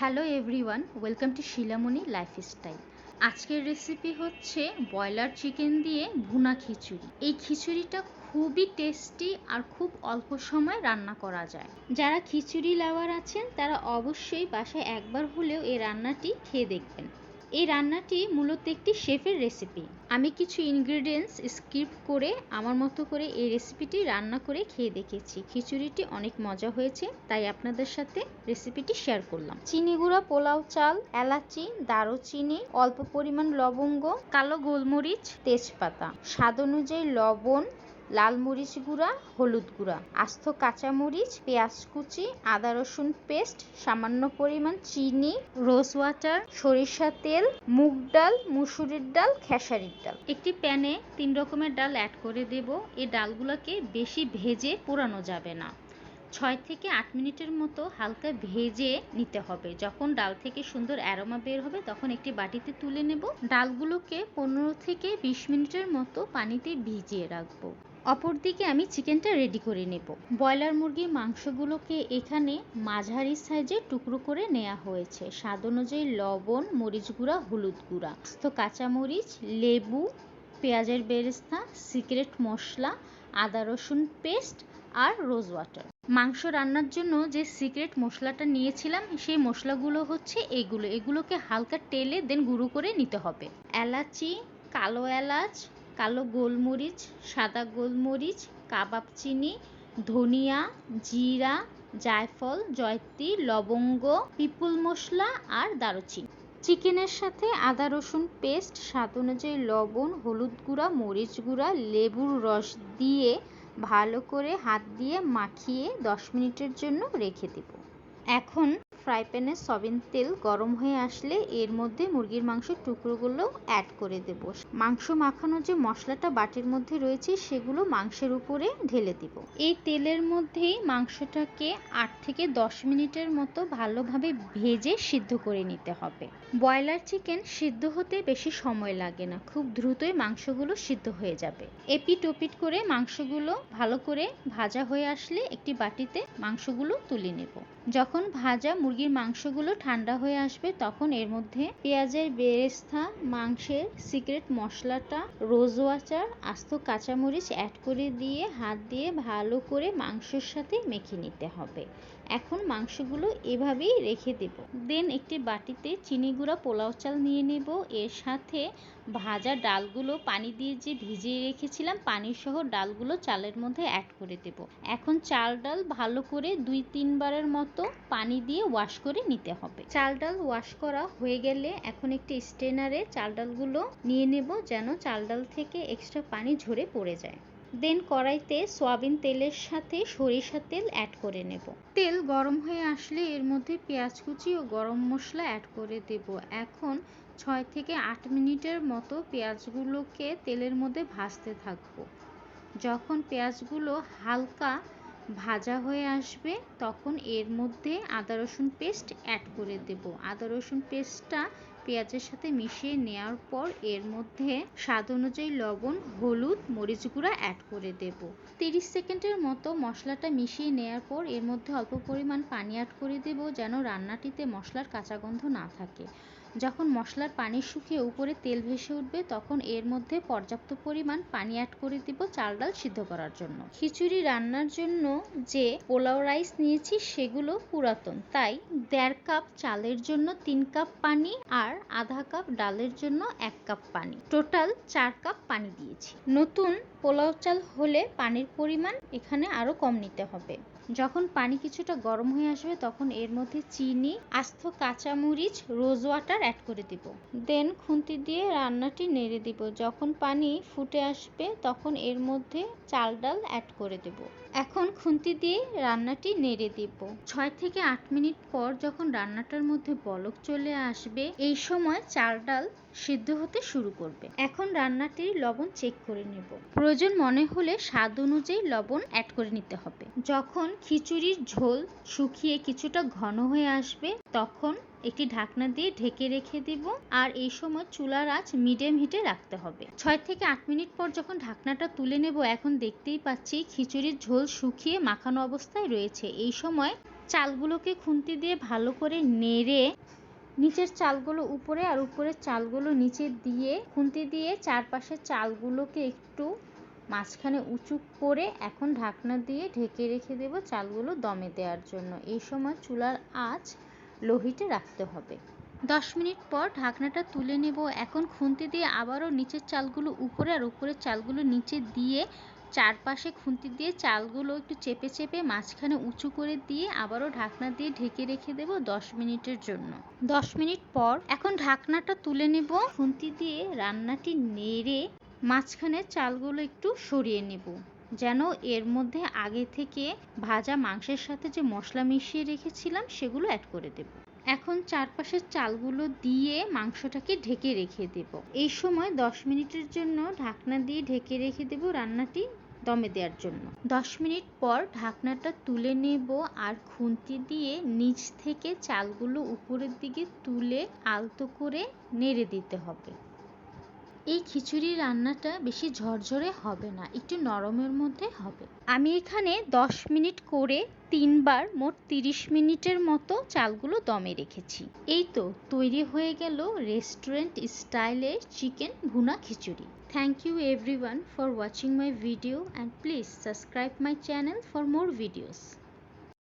Hello everyone welcome to Shilamoni lifestyle আজকের recipe হচ্ছে broiler chicken দিয়ে ভুনা খিচুড়ি। এই খিচুড়িটা খুবই টেস্টি আর খুব অল্প সময় রান্না করা যায়। যারা খিচুড়ি লাভার আছেন, তারা অবশ্যই বাসায় একবার হলেও এই রান্নাটি খেয়ে দেখবেন। এই রান্নাটি মূলত একটি শেফের রেসিপি আমি কিছু ইনগ্রেডিয়েন্টস স্কিপ করে আমার মতো করে এই রেসিপিটি রান্না করে খেয়ে দেখেছি। খিচুড়িটি অনেক মজা হয়েছে, তাই আপনাদের সাথে রেসিপিটি শেয়ার করলাম। চিনি গুঁড়া, পোলাও চাল, এলাচি, দারুচিনি, অল্প পরিমাণ লবঙ্গ, কালো গোলমরিচ, তেজপাতা। স্বাদ অনুযায়ী লবণ লাল মরিচ গুঁড়া, হলুদ গুঁড়া, আস্ত কাঁচামরিচ পেঁয়াজ কুচি, আদা রসুন পেস্ট, সামান্য পরিমাণ চিনি, রোজ ওয়াটার সরিষা তেল, মুগ ডাল, মুসুরির ডাল, খেসারির ডাল। একটি প্যানে তিন রকমের ডাল অ্যাড করে দেব। এই ডালগুলোকে বেশি ভেজে পোড়ানো যাবে না। ছয় থেকে আট মিনিটের মতো হালকা ভেজে নিতে হবে। যখন ডাল থেকে সুন্দর অ্যারোমা বের হবে, তখন একটি বাটিতে তুলে নেব। ডালগুলোকে পনেরো থেকে বিশ মিনিটের মতো পানিতে ভিজিয়ে রাখব। অপরদিকে আমি চিকেনটা রেডি করে নেব। ব্রয়লার মুরগির মাংসগুলোকে এখানে মাঝারি সাইজে টুকরো করে নেওয়া হয়েছে। স্বাদ অনুযায়ী লবণ, মরিচ গুঁড়া, হলুদ গুঁড়া। আস্ত কাঁচামরিচ, লেবু, পেঁয়াজের বেরেস্তা, সিক্রেট মশলা, আদা রসুন পেস্ট আর রোজ ওয়াটার মাংস রান্নার জন্য যে সিক্রেট মশলাটা নিয়েছিলাম, সেই মশলাগুলো হচ্ছে এগুলো। এগুলোকে হালকা টেলে দেন গুঁড়ো করে নিতে হবে। এলাচি, কালো এলাচ কালো গোলমরিচ, সাদা গোলমরিচ, কাবাব চিনি, ধনিয়া, জিরা, জায়ফল, জয়ত্রী, লবঙ্গ, পিপুল মশলা আর দারুচিনি। চিকেনের সাথে আদা রসুন পেস্ট, স্বাদ অনুযায়ী লবণ, হলুদ গুঁড়া, মরিচ গুঁড়া, লেবুর রস দিয়ে ভালো করে হাত দিয়ে মাখিয়ে দশ মিনিটের জন্য রেখে দেব। এখন ফ্রাই প্যানে সবিন তেল গরম হয়ে আসলে এর মধ্যে মুরগির মাংসের টুকরোগুলো অ্যাড করে দেব। মাংস মাখানোর যে মশলাটা বাটির মধ্যে রয়েছে সেগুলো মাংসের উপরে ঢেলে দিব। এই তেলের মধ্যেই মাংসটাকে আট থেকে দশ মিনিটের মতো ভালোভাবে ভেজে সিদ্ধ করে নিতে হবে। ব্রয়লার চিকেন সিদ্ধ হতে বেশি সময় লাগে না, খুব দ্রুতই মাংসগুলো সিদ্ধ হয়ে যাবে। এপিট ওপিট করে মাংসগুলো ভালো করে ভাজা হয়ে আসলে একটি বাটিতে মাংসগুলো তুলে নেব। যখন ভাজা মুরগির মাংসগুলো ঠান্ডা হয়ে আসবে, তখন এর মধ্যে পেঁয়াজের বেরেস্তা, মাংসের সিক্রেট মশলাটা, রোজ ওয়াটার আস্ত কাঁচামরিচ অ্যাড করে দিয়ে, হাত দিয়ে ভালো করে মাংসের সাথে মেখে নিতে হবে। এখন মাংসগুলো এভাবেই রেখে দেব। দেন একটি বাটিতে চিনি গুঁড়া, পোলাও চাল নিয়ে নেব। এর সাথে ভাজা ডালগুলো পানি দিয়ে যে ভিজিয়ে রেখেছিলাম পানি সহ ডালগুলো চালের মধ্যে অ্যাড করে দেব। এখন চাল ডাল ভালো করে দুই তিনবারের মতো পানি দিয়ে ওয়াশ করে নিতে হবে। চাল ডাল ওয়াশ করা হয়ে গেলে এখন একটি স্টেনারে চাল ডালগুলো নিয়ে নেব যেন চাল ডাল থেকে এক্সট্রা পানি ঝরে পড়ে যায়। দেন কড়াইতে সয়াবিন তেলের সাথে সরিষা তেল অ্যাড করে নেব। তেল গরম হয়ে আসলে এর মধ্যে পেঁয়াজ কুচি ও গরম মশলা অ্যাড করে দেব। এখন ছয় থেকে আট মিনিটের মতো পেঁয়াজগুলোকে তেলের মধ্যে ভাজতে থাকব। যখন পেঁয়াজগুলো হালকা ভাজা হয়ে আসবে, তখন এর মধ্যে আদা রসুন পেস্ট অ্যাড করে দেব। আদা রসুন পেস্টটা পেঁয়াজের সাথে মিশিয়ে নেওয়ার পর এর মধ্যে স্বাদ অনুযায়ী লবণ, হলুদ, মরিচ গুঁড়া অ্যাড করে দেব। তিরিশ সেকেন্ডের মতো মশলাটা মিশিয়ে নেওয়ার পর এর মধ্যে অল্প পরিমাণ পানি অ্যাড করে দেব যেন রান্নাটিতে মশলার কাঁচা গন্ধ না থাকে। যখন মশলার পানি শুকিয়ে উপরে তেল ভেসে উঠবে, তখন এর মধ্যে পর্যাপ্ত পরিমাণ পানি অ্যাড করে দিব চাল ডাল সিদ্ধ করার জন্য। খিচুড়ি রান্নার জন্য যে পোলাও রাইস নিয়েছি, সেগুলো পুরাতন। তাই দেড় কাপ চালের জন্য তিন কাপ পানি আর আধা কাপ ডালের জন্য এক কাপ পানি। টোটাল চার কাপ পানি দিয়েছি। নতুন পোলাও চাল হলে পানির পরিমাণ এখানে আরও কম নিতে হবে। যখন পানি কিছুটা গরম হয়ে আসবে, তখন এর মধ্যে চিনি, আস্ত কাঁচামরিচ রোজ ওয়াটার অ্যাড করে দিব। দেন খুন্তি দিয়ে রান্নাটি নেড়ে দিব। যখন পানি ফুটে আসবে, তখন এর মধ্যে চাল ডাল অ্যাড করে দেব। এখন খুন্তি দিয়ে রান্নাটি নেড়ে দিব। ছয় থেকে আট মিনিট পর যখন রান্নাটার মধ্যে বলক চলে আসবে, এই সময় চাল ডাল সিদ্ধ হতে শুরু করবে। এখন রান্নাটির লবণ চেক করে নেব। প্রয়োজন মনে হলে স্বাদ অনুযায়ী লবণ অ্যাড করে নিতে হবে। যখন খিচুড়ির ঝোল শুকিয়ে কিছুটা ঘন হয়ে আসবে, তখন একটি ঢাকনা দিয়ে ঢেকে রেখে দিব। আর এই সময় চুলার আঁচ মিডিয়াম হিটে রাখতে হবে। ছয় থেকে আট মিনিট পর যখন ঢাকনাটা তুলে নেব, এখন দেখতেই পাচ্ছি খিচুড়ির ঝোল শুকিয়ে মাখানো অবস্থায় রয়েছে। এই সময় চালগুলোকে খুন্তি দিয়ে ভালো করে নেড়ে নিচের চালগুলো উপরে আর উপরের চালগুলো নিচে দিয়ে, খুন্তি দিয়ে চারপাশের চালগুলোকে একটু মাঝখানে উঁচু করে এখন ঢাকনা দিয়ে ঢেকে রেখে দেব চালগুলো দমে দেওয়ার জন্য। এই সময় চুলার আঁচ লোহিটে রাখতে হবে। দশ মিনিট পর ঢাকনাটা তুলে নেব। এখন খুন্তি দিয়ে আবারও নিচের চালগুলো উপরে আর উপরের চালগুলো নিচে দিয়ে চারপাশে খুন্তি দিয়ে চালগুলো একটু চেপে চেপে মাঝখানে উঁচু করে দিয়ে আবারও ঢাকনা দিয়ে ঢেকে রেখে দেব দশ মিনিটের জন্য। দশ মিনিট পর এখন ঢাকনাটা তুলে নেব, খুন্তি দিয়ে রান্নাটি নেড়ে মাঝখানে চালগুলো একটু সরিয়ে নেব, যেন এর মধ্যে আগে থেকে ভাজা মাংসের সাথে যে মশলা মিশিয়ে রেখেছিলাম সেগুলো অ্যাড করে দেব। এখন চারপাশের চালগুলো দিয়ে মাংসটাকে ঢেকে রেখে দেব। এই সময় দশ মিনিটের জন্য ঢাকনা দিয়ে ঢেকে রেখে দেব রান্নাটি দমে দেওয়ার জন্য। দশ মিনিট পর ঢাকনাটা তুলে নেব আর খুন্তি দিয়ে নিচ থেকে চালগুলো উপরের দিকে তুলে আলতো করে নেড়ে দিতে হবে। এই খিচুড়ি রান্নাটা বেশি ঝরঝরে হবে না একটু নরমের মধ্যে হবে। আমি এখানে দশ মিনিট করে তিনবার মোট তিরিশ মিনিটের মতো চালগুলো দমে রেখেছি। এই তো তৈরি হয়ে গেল রেস্টুরেন্ট স্টাইলের chicken bhuna khichuri. Thank you everyone for watching my video and please subscribe my channel for more videos